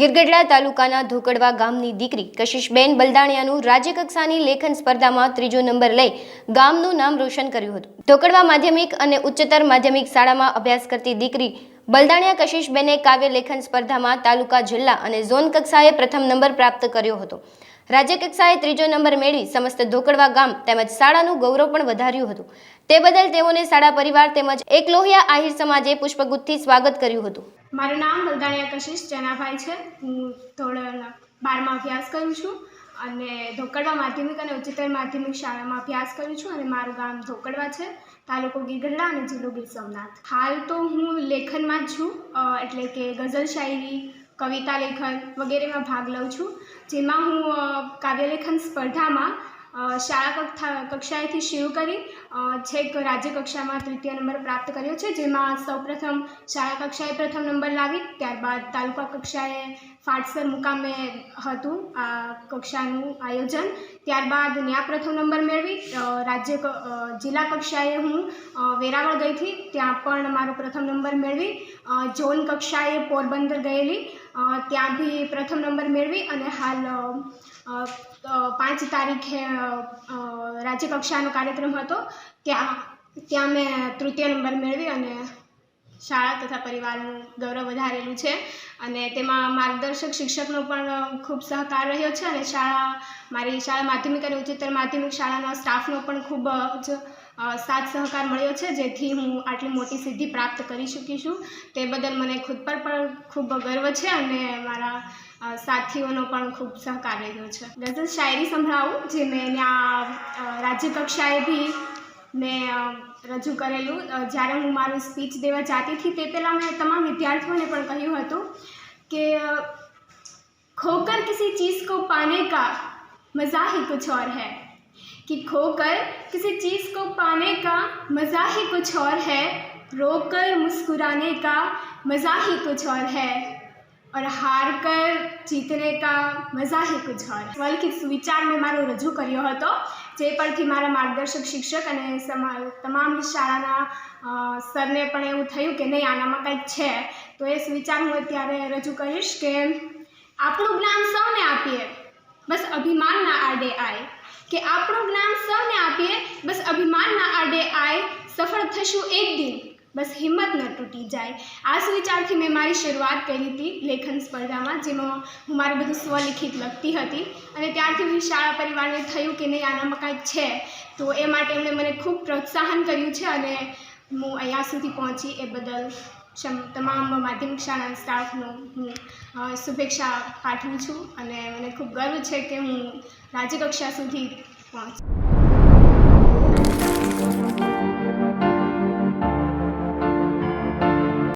ગિરગઢડા તાલુકાના ધોકડવા ગામની દીકરી કશિશબેન બલદાણિયાનું રાજ્યકક્ષાની લેખન સ્પર્ધામાં ત્રીજો નંબર લઈ ગામનું નામ રોશન કર્યું હતું. ધોકડવા માધ્યમિક અને ઉચ્ચતર માધ્યમિક શાળામાં અભ્યાસ કરતી દીકરી બલદાણિયા કશિશબેને કાવ્ય લેખન સ્પર્ધામાં તાલુકા જિલ્લા અને ઝોન કક્ષાએ પ્રથમ નંબર પ્રાપ્ત કર્યો હતો. રાજ્ય કક્ષાએ ત્રીજો નંબર મેળવી સમસ્ત ધોકડવા ગામ તેમજ શાળાનું ગૌરવ પણ વધાર્યું હતું. તે બદલ તેઓને શાળા પરિવાર તેમજ એકલોહિયા આહિર સમાજે પુષ્પગુથથી સ્વાગત કર્યું હતું. મારું નામ બલદાણિયા કશિશ જનાભાઈ છે. હું ધોરણ બારમાં અભ્યાસ કરું છું અને ધોકડવા માધ્યમિક અને ઉચ્ચતર માધ્યમિક શાળામાં અભ્યાસ કરું છું અને મારું ગામ ધોકડવા છે. તાલુકો ગીરગઢડા અને જિલ્લો ગીર સોમનાથ. હાલ તો હું લેખનમાં જ છું એટલે કે ગઝલ શાયરી કવિતા લેખન વગેરેમાં ભાગ લઉં છું, જેમાં હું કાવ્યલેખન સ્પર્ધામાં શાળા કક્ષા, કક્ષાએથી શરૂ કરી છેક રાજ્ય કક્ષામાં તૃતીય નંબર પ્રાપ્ત કર્યો છે, જેમાં સૌપ્રથમ શાળા કક્ષાએ પ્રથમ નંબર લાવી, ત્યારબાદ તાલુકા કક્ષાએ ફાટસર મુકામે હતું આ કક્ષાનું આયોજન, ત્યારબાદ ત્યાં પ્રથમ નંબર મેળવી રાજ્ય જિલ્લા કક્ષાએ હું વેરાવળ ગઈ હતી. ત્યાં પણ મારો પ્રથમ નંબર મેળવી. ઝોન કક્ષાએ પોરબંદર ગયેલી. ત્યાં બી પ્રથમ નંબર મેળવી અને હાલ પાંચ તારીખે રાજ્ય કક્ષાનો કાર્યક્રમ હતો. ત્યાં ત્યાં મેં તૃતીય નંબર મેળવી અને શાળા તથા પરિવારનું ગૌરવ વધારેલું છે. અને તેમાં માર્ગદર્શક શિક્ષકનો પણ ખૂબ સહકાર રહ્યો છે અને શાળા મારી શાળા માધ્યમિક અને ઉચ્ચતર માધ્યમિક શાળાના સ્ટાફનો પણ ખૂબ જ સાથ સહકાર મળ્યો છે જેથી હું આટલી મોટી સિદ્ધિ પ્રાપ્ત કરી શકી છું. તે બદલ મને ખુદ પર પણ ખૂબ ગર્વ છે અને મારા સાથીઓનો પણ ખૂબ સહકાર રહ્યો છે. ગઝલ શાયરી સંભળાવું જે મેં ત્યાં અ, રાજ્ય કક્ષાએ બી મેં અ, રજૂ કરેલું અ, જ્યારે હું મારું સ્પીચ દેવા જાતી હતી તે પહેલાં મેં તમામ વિદ્યાર્થીઓને પણ કહ્યું હતું કે અ, खोकर किसी चीज़ को पाने का मज़ा ही कुछ और है कि खोकर किसी चीज़ को पाने का मज़ा ही कुछ और है रोकर मुस्कुराने का मज़ा ही कुछ और है और હાર કર જીતને કા મજા હી કુછ ઓર વલખિત સુવિચાર મેં મારો રજૂ કર્યો હતો જે પરથી મારા માર્ગદર્શક શિક્ષક અને તમામ શાળાના સરને પણ એવું થયું કે નહીં આનામાં કંઈક છે તો એ સુવિચાર હું અત્યારે રજૂ કરીશ કે આપણું જ્ઞાન સૌને આપીએ બસ અભિમાનના આડે આય કે આપણું જ્ઞાન સૌને આપીએ બસ અભિમાનના આડે આય સફળ થશું એક દિન બસ હિંમત ન તૂટી જાય. આ સુવિચારથી મેં મારી શરૂઆત કરી હતી લેખન સ્પર્ધામાં, જેમાં હું મારું બધું સ્વલિખિત લખતી હતી. અને ત્યારથી હું શાળા પરિવારને થયું કે નહીં, આનામાં કાંઈક છે. તો એ માટે એમણે મને ખૂબ પ્રોત્સાહન કર્યું છે અને હું અહીંયા સુધી પહોંચી એ બદલ તમામ માધ્યમિક શાળાના સ્ટાફનો હું શુભેચ્છા પાઠવું છું. અને મને ખૂબ ગર્વ છે કે હું રાજ્યકક્ષા સુધી પહોંચી.